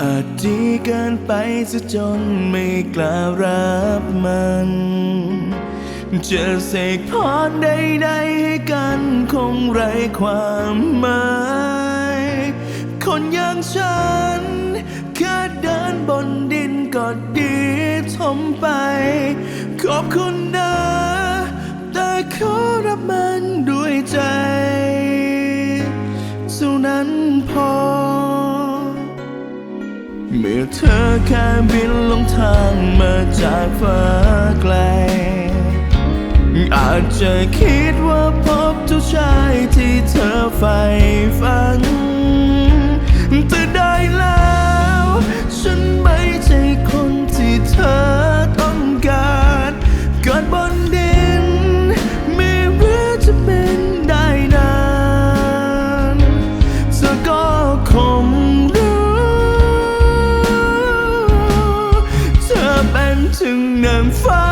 อาจดีเกินไปซะจนไม่กล้ารับมัน จะเสกพรใดๆให้กันคงไร้ความหมาย คนอย่างฉัน แค่เดินบนดินก็ดีทมไป ขอบคุณนะ แต่ขอรับมันด้วยใจ เท่านั้นพอ เมื่อเธอแค่บินลงทางมาจากฟ้าไกล อาจจะคิดว่าพบเจ้าชายที่เธอใฝ่ฝัน ถึง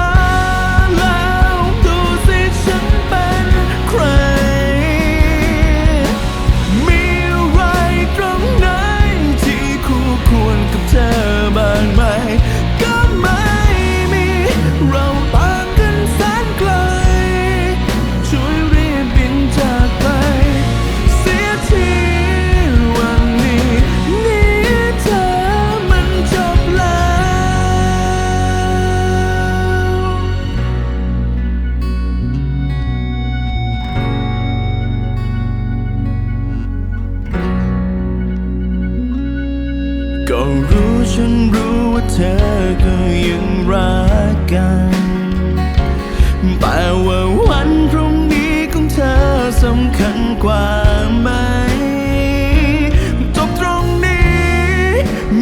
ฉันรู้ว่าเธอก็ยังรักกัน แต่ว่าวันพรุ่งนี้ของเธอสำคัญกว่าไหมจบตรงนี้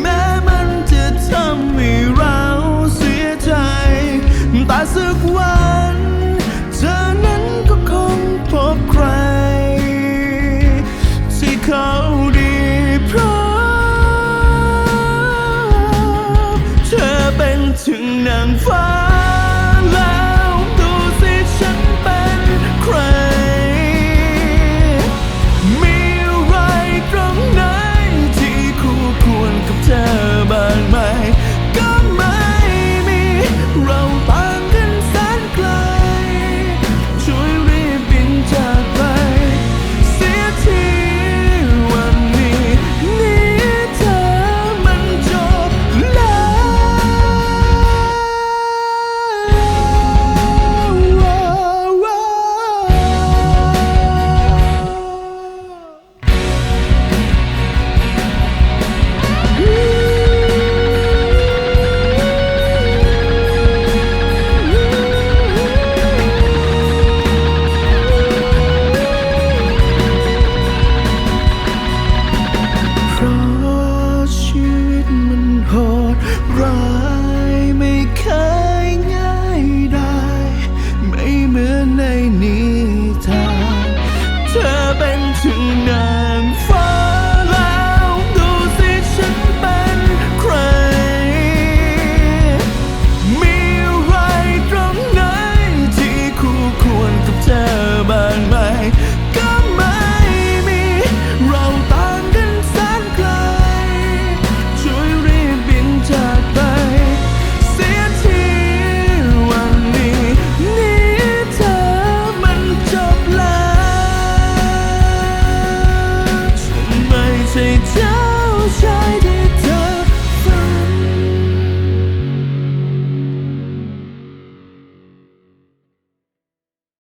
แม้มันจะทำให้เราเสียใจ แต่สักวัน ถึงนางฟ้า